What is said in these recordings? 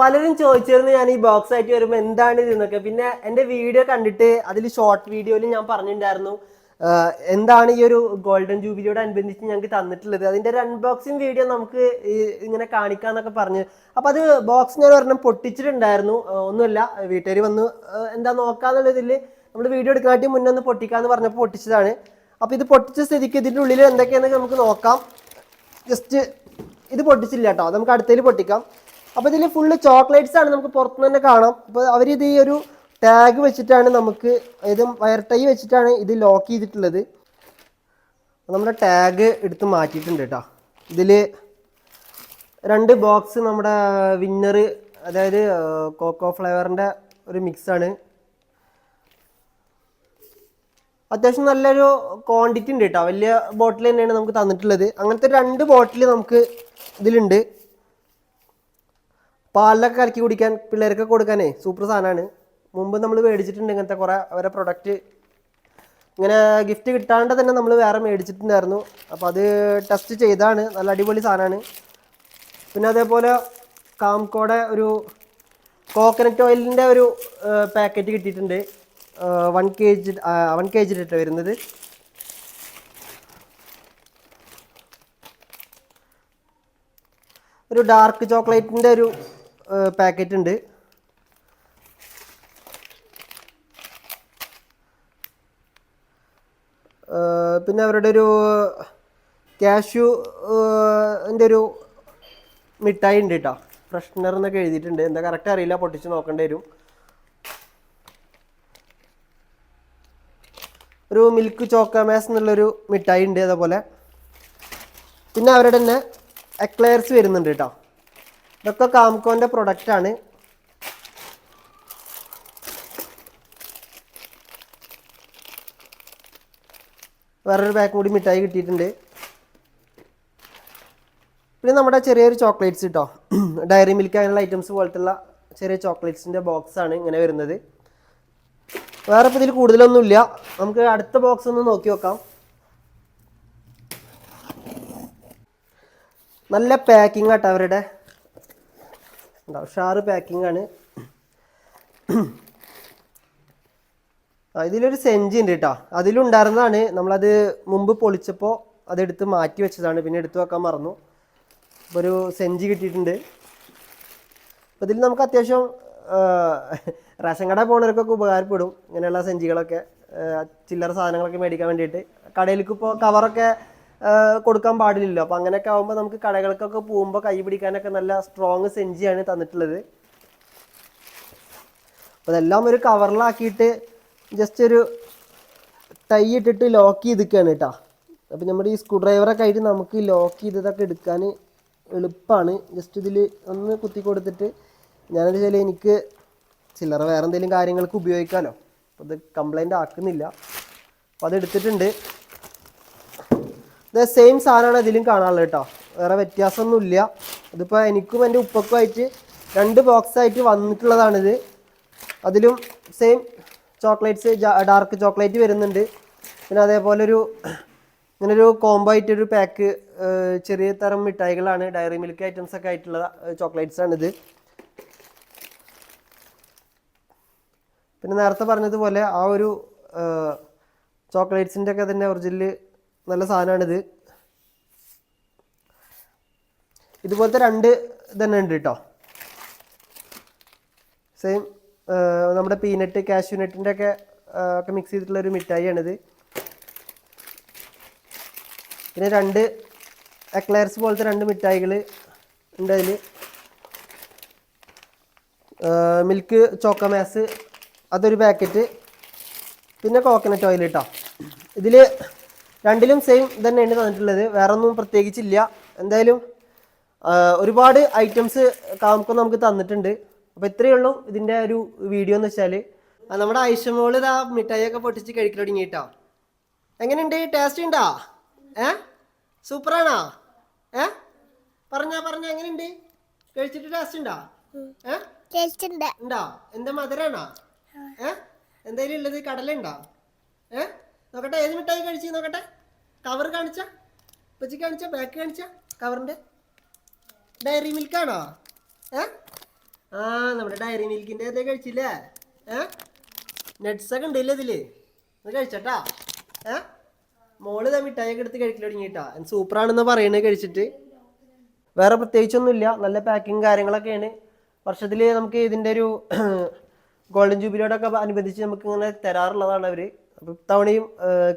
പലരും ചോദിച്ചിരുന്നു ഞാൻ ഈ ബോക്സ് ആയിട്ട് വരുമ്പോൾ എന്താണ് ഇത് എന്നൊക്കെ. പിന്നെ എന്റെ വീഡിയോ കണ്ടിട്ട് അതിൽ ഷോർട്ട് വീഡിയോയിൽ ഞാൻ പറഞ്ഞിട്ടുണ്ടായിരുന്നു. എന്താണ് ഈ ഒരു ഗോൾഡൻ ജൂബിലിയോട് അനുബന്ധിച്ച് ഞങ്ങൾക്ക് തന്നിട്ടുള്ളത്? അതിന്റെ ഒരു അൺബോക്സിങ് വീഡിയോ നമുക്ക് ഇങ്ങനെ കാണിക്കാന്നൊക്കെ പറഞ്ഞു. അപ്പോൾ അത് ബോക്സ് ഞാൻ ഒരെണ്ണം പൊട്ടിച്ചിട്ടുണ്ടായിരുന്നു. ഒന്നുമില്ല വീട്ടുകാർ വന്ന് എന്താ നോക്കാന്നുള്ളതിൽ നമ്മൾ വീഡിയോ എടുക്കാനായിട്ട് മുന്നേ ഒന്ന് പൊട്ടിക്കാന്ന് പറഞ്ഞപ്പോൾ പൊട്ടിച്ചതാണ്. അപ്പോൾ ഇത് പൊട്ടിച്ച സ്ഥിതിക്ക് ഇതിന്റെ ഉള്ളിൽ എന്തൊക്കെയാണെന്ന് നമുക്ക് നോക്കാം. ജസ്റ്റ് ഇത് പൊട്ടിച്ചില്ല കേട്ടോ. നമുക്ക് അടുത്തതിൽ പൊട്ടിക്കാം. അപ്പോൾ ഇതിൽ ഫുള്ള് ചോക്ലേറ്റ്സ് ആണ് നമുക്ക് പുറത്തുനിന്ന് തന്നെ കാണാം. അപ്പോൾ അവരിത് ഈ ഒരു ടാഗ് വെച്ചിട്ടാണ് നമുക്ക് ഇത് വയർ ടൈ വെച്ചിട്ടാണ് ഇത് ലോക്ക് ചെയ്തിട്ടുള്ളത്. നമ്മുടെ ടാഗ് എടുത്ത് മാറ്റിയിട്ടുണ്ട് കേട്ടോ ഇതിൽ രണ്ട് ബോക്സ് നമ്മുടെ വിന്നർ അതായത് കോക്കോ ഫ്ലേവറിന്റെ ഒരു മിക്സാണ് അത്യാവശ്യം നല്ലൊരു ക്വാണ്ടിറ്റി ഉണ്ട് കേട്ടോ വലിയ ബോട്ടിൽ തന്നെയാണ് നമുക്ക് തന്നിട്ടുള്ളത്. അങ്ങനത്തെ രണ്ട് ബോട്ടിൽ നമുക്ക് ഇതിലുണ്ട്. പാലിലൊക്കെ കലക്കി കുടിക്കാൻ പിള്ളേർക്ക് കൊടുക്കാനേ സൂപ്പർ സാധനമാണ് മുമ്പ് നമ്മൾ മേടിച്ചിട്ടുണ്ട് ഇങ്ങനത്തെ കുറേ അവരെ പ്രൊഡക്റ്റ് ഇങ്ങനെ ഗിഫ്റ്റ് കിട്ടാണ്ട് തന്നെ നമ്മൾ വേറെ മേടിച്ചിട്ടുണ്ടായിരുന്നു. അപ്പോൾ അത് ടെസ്റ്റ് ചെയ്താണ്. നല്ല അടിപൊളി സാധനമാണ് പിന്നെ അതേപോലെ കാംകോടെ ഒരു കോക്കനട്ട് ഓയിലിന്റെ ഒരു പാക്കറ്റ് കിട്ടിയിട്ടുണ്ട്. One K G one K G ഇട്ട് വരുന്നത്. ഒരു ഡാർക്ക് ചോക്ലേറ്റിന്റെ ഒരു പാക്കറ്റ് ഉണ്ട്. പിന്നെ അവരുടെ ഒരു കാഷ്യൂ എന്റെ ഒരു മിഠായി ഉണ്ട് കേട്ടോ ഫ്രഷ്നർ എന്നൊക്കെ എഴുതിയിട്ടുണ്ട്. എന്താ കറക്റ്റ് അറിയില്ല. പൊട്ടിച്ച് നോക്കേണ്ടി വരും. ഒരു മിൽക്ക് ചോക്കമാസ് എന്നുള്ളൊരു മിഠായി ഉണ്ട് അതേപോലെ. പിന്നെ അവരുടെ തന്നെ എക്ലെയർസ് വരുന്നുണ്ട് കേട്ടോ ഇതൊക്കെ കാംകോന്റെ പ്രൊഡക്റ്റാണ് വേറൊരു പാക്ക് കൂടി മിഠായി കിട്ടിയിട്ടുണ്ട്. പിന്നെ നമ്മുടെ ചെറിയൊരു ചോക്ലേറ്റ്സ് കിട്ടോ ഡയറി മിൽക്ക് അങ്ങനെയുള്ള ഐറ്റംസ് പോലത്തുള്ള ചെറിയ ചോക്ലേറ്റ്സിന്റെ ബോക്സ് ആണ് ഇങ്ങനെ വരുന്നത്. വേറെ ഇപ്പോൾ ഇതിൽ കൂടുതലൊന്നുമില്ല നമുക്ക് അടുത്ത ബോക്സ് ഒന്ന് നോക്കി നോക്കാം. നല്ല പാക്കിംഗ് ആട്ടോ അവരുടെ. ഉണ്ടാവും. ഷാർ പാക്കിംഗ് ആണ്. ഇതിലൊരു സെഞ്ചി ഉണ്ട് കേട്ടോ അതിലുണ്ടായിരുന്നതാണ് നമ്മളത് മുമ്പ് പൊളിച്ചപ്പോൾ അതെടുത്ത് മാറ്റി വെച്ചതാണ്. പിന്നെ എടുത്തു വെക്കാൻ മറന്നു. അപ്പോൾ ഒരു സെഞ്ചി കിട്ടിയിട്ടുണ്ട്. അപ്പോൾ ഇതിൽ നമുക്ക് അത്യാവശ്യം റേഷൻ കട പോകുന്നവർക്കൊക്കെ ഉപകാരപ്പെടും. ഇങ്ങനെയുള്ള സെഞ്ചികളൊക്കെ ചില്ലറ സാധനങ്ങളൊക്കെ മേടിക്കാൻ വേണ്ടിയിട്ട്. കടയിലേക്ക് ഇപ്പോൾ കവറൊക്കെ കൊടുക്കാൻ പാടില്ലല്ലോ. അപ്പോൾ അങ്ങനെയൊക്കെ ആകുമ്പോൾ നമുക്ക് കടകൾക്കൊക്കെ പോകുമ്പോൾ കൈ പിടിക്കാനൊക്കെ നല്ല സ്ട്രോങ് സെഞ്ചിയാണ് തന്നിട്ടുള്ളത്. അപ്പോൾ അതെല്ലാം ഒരു കവറിലാക്കിയിട്ട് ജസ്റ്റ് ഒരു ടൈ ഇട്ടിട്ട് ലോക്ക് ചെയ്തിരിക്കുകയാണ് കേട്ടോ. അപ്പോൾ നമ്മുടെ ഈ സ്ക്രൂ ഡ്രൈവറൊക്കെ ആയിട്ട് നമുക്ക് ലോക്ക് ചെയ്തതൊക്കെ എടുക്കാൻ എളുപ്പമാണ് ജസ്റ്റ് ഇതിൽ ഒന്ന് കുത്തി കൊടുത്തിട്ട് ഞാനെന്താ വെച്ചാൽ എനിക്ക് ചില്ലറ വേറെ എന്തെങ്കിലും കാര്യങ്ങൾക്ക് ഉപയോഗിക്കാമല്ലോ അപ്പോൾ ഇത് കംപ്ലൈന്റ് ആക്കുന്നില്ല. അപ്പോൾ അത് എടുത്തിട്ടുണ്ട്. ഇത് സെയിം സാധനമാണ് ഇതിലും കാണാനുള്ളത് കേട്ടോ. വേറെ വ്യത്യാസമൊന്നുമില്ല. ഇതിപ്പോൾ എനിക്കും എന്റെ ഉപ്പക്കുമായിട്ട് രണ്ട് ബോക്സ് ആയിട്ട് വന്നിട്ടുള്ളതാണിത്. അതിലും സെയിം ചോക്ലേറ്റ്സ് ഡാർക്ക് ചോക്ലേറ്റ് വരുന്നുണ്ട്. പിന്നെ അതേപോലെ ഒരു ഇങ്ങനെ ഒരു കോംബോ ആയിട്ടൊരു പാക്ക് ചെറിയ തരം മിഠായികളാണ്. ഡയറി മിൽക്ക് ഐറ്റംസ് ഒക്കെ ആയിട്ടുള്ള ചോക്ലേറ്റ്സ് ആണിത്. പിന്നെ നേരത്തെ പറഞ്ഞതുപോലെ ആ ഒരു ചോക്ലേറ്റ്സിന്റെ ഒക്കെ തന്നെ ഒറിജിനൽ നല്ല സാധനമാണിത്. ഇതുപോലത്തെ രണ്ട് തന്നെ ഉണ്ട് കേട്ടോ സെയിം നമ്മുടെ പീനട്ട് കാഷ്യൂനട്ടിന്റെ ഒക്കെ ഒക്കെ മിക്സ് ചെയ്തിട്ടുള്ള ഒരു മിഠായിയാണിത്. പിന്നെ രണ്ട് എക്ലയർസ് പോലത്തെ രണ്ട് മിഠായികൾ ഉണ്ട് അതിൽ മിൽക്ക് ചോക്കമാസ് അതൊരു പാക്കറ്റ് പിന്നെ കോക്കനട്ട് ഓയിൽ കേട്ടോ ഇതിൽ രണ്ടിലും സെയിം തന്നെയാണ് തന്നിട്ടുള്ളത്. വേറെ ഒന്നും പ്രത്യേകിച്ചില്ല. എന്തായാലും ഒരുപാട് ഐറ്റംസ് കാമുക്കം നമുക്ക് തന്നിട്ടുണ്ട്. അപ്പോൾ ഇത്രയേ ഉള്ളൂ ഇതിന്റെ ഒരു വീഡിയോ എന്ന് വെച്ചാൽ. നമ്മുടെ ഐഷമോൾ ഇതാ മിഠായിയൊക്കെ പൊട്ടിച്ച് കഴിക്കൽ തുടങ്ങി കേട്ടോ. എങ്ങനെയുണ്ട്? ടേസ്റ്റ് ഉണ്ടോ? ഏ? സൂപ്പറാണോ? ഏ? പറഞ്ഞാ പറഞ്ഞ എങ്ങനെയുണ്ട്? കഴിച്ചിട്ട് ടേസ്റ്റ് ഉണ്ടോ? ഏ? കേൾക്കുന്നുണ്ട് ഉണ്ടോ. എന്താ മധുരാണോ? ഏ? എന്തായാലും ഉള്ളത് കടലുണ്ടോ ഏ? നോക്കട്ടെ ഏത് മിഠായി കഴിച്ചു നോക്കട്ടെ? കവർ കാണിച്ച? പച്ചി കാണിച്ച? ബാക്ക് കാണിച്ച? കവറിന്റെ ഡയറി മിൽക്കാണോ ഏ? ആ നമ്മുടെ ഡയറി മിൽക്കിന്റെ അതേ കഴിച്ചില്ലേ? ഏ? നട്ട്സ് ഒക്കെ ഉണ്ടല്ലേ ഇതിൽ? അത് കഴിച്ചട്ടാ. ഏ? മോൾ ഇതാ മിഠായിയൊക്കെ എടുത്ത് കഴിക്കൽ സൂപ്പർ സൂപ്പറാണെന്ന് പറയണേ കഴിച്ചിട്ട്. വേറെ പ്രത്യേകിച്ചൊന്നുമില്ല. നല്ല പാക്കിങ് കാര്യങ്ങളൊക്കെയാണ്. വർഷത്തിൽ നമുക്ക് ഇതിന്റെ ഒരു ഗോൾഡൻ ജൂബിലിയോടൊക്കെ അനുബന്ധിച്ച് നമുക്ക് ഇങ്ങനെ തരാറുള്ളതാണ് അവർ ഇത്തവണയും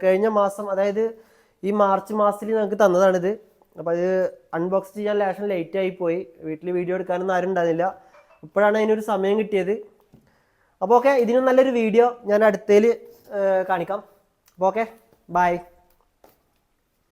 കഴിഞ്ഞ മാസം അതായത് ഈ മാർച്ച് മാസത്തിൽ ഞങ്ങൾക്ക് തന്നതാണിത്. അപ്പോൾ അത് അൺബോക്സ് ചെയ്യാൻ ലേശം ലേറ്റ് ആയി പോയി. വീട്ടിൽ വീഡിയോ എടുക്കാനൊന്നും ആരും ഉണ്ടായിരുന്നില്ല. ഇപ്പോഴാണ് അതിനൊരു സമയം കിട്ടിയത്. അപ്പോൾ ഓക്കെ ഇതിനും നല്ലൊരു വീഡിയോ ഞാൻ അടുത്തതിൽ കാണിക്കാം. അപ്പോൾ ഓക്കെ ബൈ